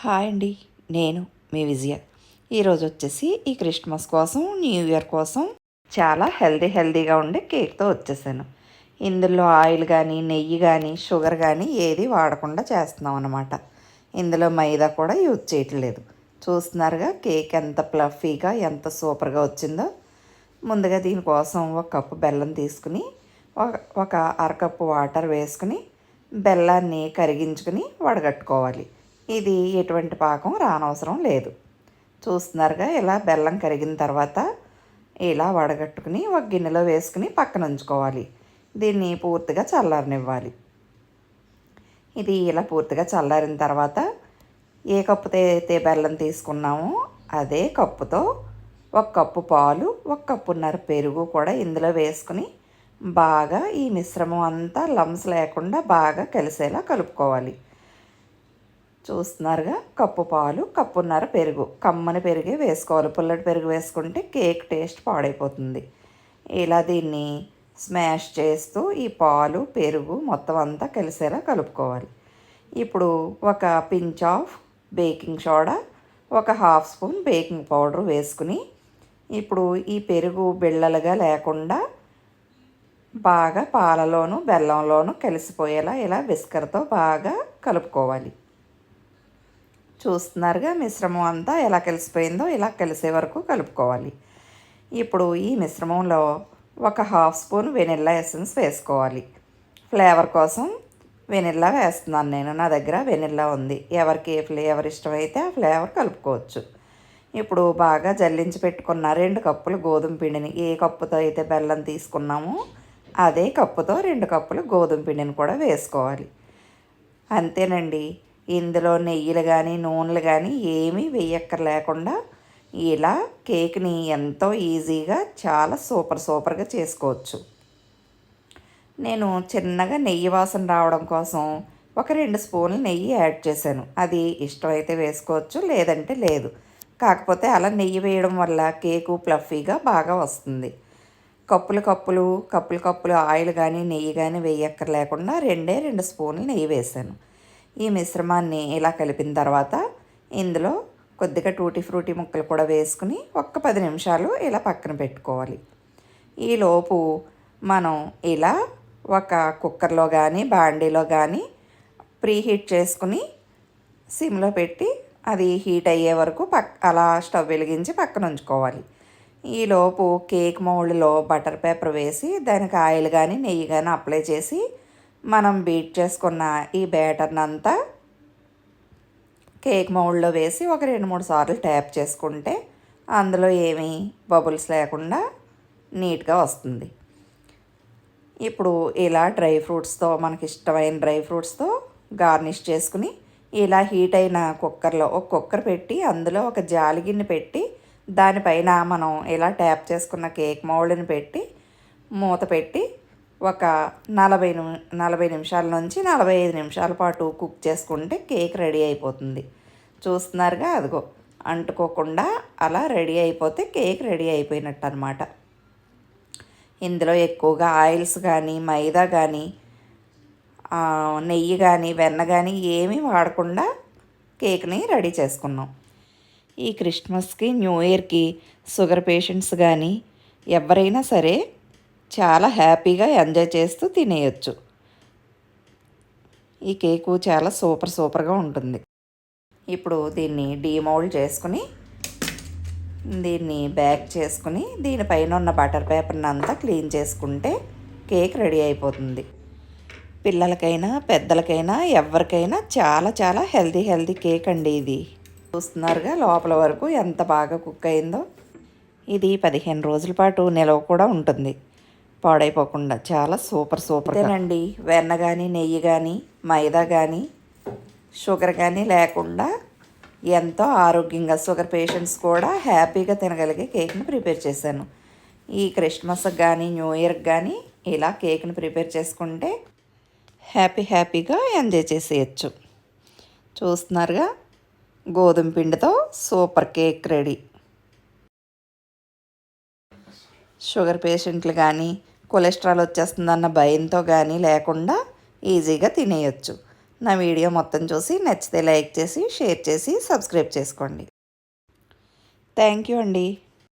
Hi అండి నేను మీ విజయ. ఈరోజు వచ్చేసి ఈ క్రిస్మస్ కోసం న్యూ ఇయర్ కోసం చాలా హెల్దీ హెల్దీగా ఉండే కేక్తో వచ్చేసాను. ఇందులో ఆయిల్ కానీ నెయ్యి కానీ షుగర్ కానీ ఏది వాడకుండా చేస్తున్నాం అనమాట ఇందులో మైదా కూడా యూజ్ చేయట్లేదు చూస్తున్నారుగా కేక్ ఎంత ప్లఫీగా ఎంత సూపర్గా వచ్చిందో. ముందుగా దీనికోసం ఒక కప్పు బెల్లం తీసుకుని ఒక- ఒక అరకప్పు వాటర్ వేసుకుని బెల్లాన్ని కరిగించుకుని వడగట్టుకోవాలి. ఇది ఎటువంటి పాకం రానవసరం లేదు. చూస్తున్నారుగా ఇలా బెల్లం కరిగిన తర్వాత ఇలా వడగట్టుకుని ఒక గిన్నెలో వేసుకుని పక్కన ఉంచుకోవాలి. దీన్ని పూర్తిగా చల్లారనివ్వాలి. ఇది ఇలా పూర్తిగా చల్లారిన తర్వాత ఏ కప్పుతో అయితే బెల్లం తీసుకున్నామో అదే కప్పుతో ఒక కప్పు పాలు ఒక కప్పున్నర పెరుగు కూడా ఇందులో వేసుకుని బాగా ఈ మిశ్రమం అంతా లమ్స్ లేకుండా బాగా కలిసేలా కలుపుకోవాలి. చూస్తున్నారుగా. కప్పు పాలు కప్పున్నర పెరుగు. కమ్మని పెరిగే వేసుకోవాలి. పుల్లటి పెరుగు వేసుకుంటే కేక్ టేస్ట్ పాడైపోతుంది. ఇలా దీన్ని స్మాష్ చేస్తూ ఈ పాలు పెరుగు మొత్తం అంతా కలిసేలా కలుపుకోవాలి. ఇప్పుడు ఒక పించ్ ఆఫ్ బేకింగ్ సోడా ఒక హాఫ్ స్పూన్ బేకింగ్ పౌడర్ వేసుకుని ఇప్పుడు ఈ పెరుగు బిళ్ళలుగా లేకుండా బాగా పాలలోను బెల్లంలోను కలిసిపోయేలా ఇలా విస్కర్తో బాగా కలుపుకోవాలి. చూస్తున్నారుగా మిశ్రమం అంతా ఎలా కలిసిపోయిందో ఇలా కలిసే వరకు కలుపుకోవాలి. ఇప్పుడు ఈ మిశ్రమంలో ఒక హాఫ్ స్పూన్ వెనిల్లా ఎసెన్స్ వేసుకోవాలి. ఫ్లేవర్ కోసం వెనిల్లా వేస్తున్నాను నేను. నా దగ్గర వెనిల్లా ఉంది. ఎవరికి ఏ ఫ్లేవర్ ఇష్టమైతే ఆ ఫ్లేవర్ కలుపుకోవచ్చు. ఇప్పుడు బాగా జల్లించి పెట్టుకున్న రెండు కప్పులు గోధుమ పిండిని ఏ కప్పుతో అయితే బెల్లం తీసుకున్నామో అదే కప్పుతో రెండు కప్పులు గోధుమ పిండిని కూడా వేసుకోవాలి. అంతేనండి. ఇందులో నెయ్యిలు కానీ నూనెలు కానీ ఏమీ వేయక్కర్ లేకుండా ఇలా కేక్ని ఎంతో ఈజీగా చాలా సూపర్ సూపర్గా చేసుకోవచ్చు. నేను చిన్నగా నెయ్యి వాసన రావడం కోసం ఒక రెండు స్పూన్లు నెయ్యి యాడ్ చేశాను. అది ఇష్టమైతే వేసుకోవచ్చు లేదంటే లేదు. కాకపోతే అలా నెయ్యి వేయడం వల్ల కేకు ప్లఫీగా బాగా వస్తుంది. కప్పులు కప్పులు కప్పులు కప్పులు ఆయిల్ కానీ నెయ్యి కానీ వేయక్కర్లేకుండా రెండే రెండు స్పూన్లు నెయ్యి వేసాను ఈ మిశ్రమాన్ని ఇలా కలిపిన తర్వాత ఇందులో కొద్దిగా టూటీ ఫ్రూటీ ముక్కలు కూడా వేసుకుని ఒక్క పది నిమిషాలు ఇలా పక్కన పెట్టుకోవాలి. ఈలోపు మనం ఇలా ఒక కుక్కర్లో కానీ బాండీలో కానీ ప్రీ హీట్ చేసుకుని సిమ్లో పెట్టి అది హీట్ అయ్యే వరకు పక్ అలా స్టవ్ వెలిగించి పక్కన ఉంచుకోవాలి. ఈలోపు కేక్ మౌల్డ్లో బటర్ పేపర్ వేసి దానికి ఆయిల్ కానీ నెయ్యి కానీ అప్లై చేసి మనం బీట్ చేసుకున్న ఈ బ్యాటర్ని అంతా కేక్ మౌల్డ్లో వేసి ఒక రెండు మూడు సార్లు ట్యాప్ చేసుకుంటే అందులో ఏమీ బబుల్స్ లేకుండా నీట్గా వస్తుంది. ఇప్పుడు ఇలా డ్రై ఫ్రూట్స్తో మనకి ఇష్టమైన డ్రై ఫ్రూట్స్తో గార్నిష్ చేసుకుని ఇలా హీట్ అయిన కుక్కర్లో ఒక కుక్కర్ పెట్టి అందులో ఒక జాలి గిన్నె పెట్టి దానిపైన మనం ఇలా ట్యాప్ చేసుకున్న కేక్ మౌల్డ్ని పెట్టి మూత పెట్టి ఒక నలభై నిమి నలభై నిమిషాల నుంచి నలభై ఐదు నిమిషాల పాటు కుక్ చేసుకుంటే కేక్ రెడీ అయిపోతుంది. చూస్తున్నారుగా అదిగో అంటుకోకుండా అలా రెడీ అయిపోతే కేక్ రెడీ అయిపోయినట్టు అనమాట ఇందులో ఎక్కువగా ఆయిల్స్ కానీ మైదా కానీ నెయ్యి కానీ వెన్న కానీ ఏమీ వాడకుండా కేక్ని రెడీ చేసుకున్నాం. ఈ క్రిస్మస్కి న్యూ ఇయర్కి షుగర్ పేషెంట్స్ కానీ ఎవరైనా సరే చాలా హ్యాపీగా ఎంజాయ్ చేస్తూ తినేయచ్చు. ఈ కేకు చాలా సూపర్ సూపర్గా ఉంటుంది. ఇప్పుడు దీన్ని డీమౌల్డ్ చేసుకుని దీన్ని బ్యాక్ చేసుకుని దీనిపైన ఉన్న బటర్ పేపర్ని అంతా క్లీన్ చేసుకుంటే కేక్ రెడీ అయిపోతుంది. పిల్లలకైనా పెద్దలకైనా ఎవరికైనా చాలా చాలా హెల్దీ హెల్దీ కేక్ అండి ఇది. చూస్తున్నారుగా లోపల వరకు ఎంత బాగా కుక్ అయిందో. ఇది పదిహేను రోజుల పాటు నిలవ కూడా ఉంటుంది. పాడైపోకుండా చాలా సూపర్ సూపర్ అండి వెన్న కానీ నెయ్యి కానీ మైదా కానీ షుగర్ కానీ లేకుండా ఎంతో ఆరోగ్యంగా షుగర్ పేషెంట్స్ కూడా హ్యాపీగా తినగలిగే కేక్ని ప్రిపేర్ చేశాను. ఈ క్రిస్మస్కి కానీ న్యూ ఇయర్కి కానీ ఇలా కేక్ని ప్రిపేర్ చేసుకుంటే హ్యాపీ హ్యాపీగా ఎంజాయ్ చేసేయచ్చు. చూస్తున్నారుగా గోధుమ పిండితో సూపర్ కేక్ రెడీ. షుగర్ పేషెంట్లు కానీ కొలెస్ట్రాల్ వచ్చేస్తుందన్న భయంతో కానీ లేకుండా ఈజీగా తినేయచ్చు. నా వీడియో మొత్తం చూసి నచ్చితే లైక్ చేసి షేర్ చేసి సబ్స్క్రైబ్ చేసుకోండి. థ్యాంక్ యూ అండి.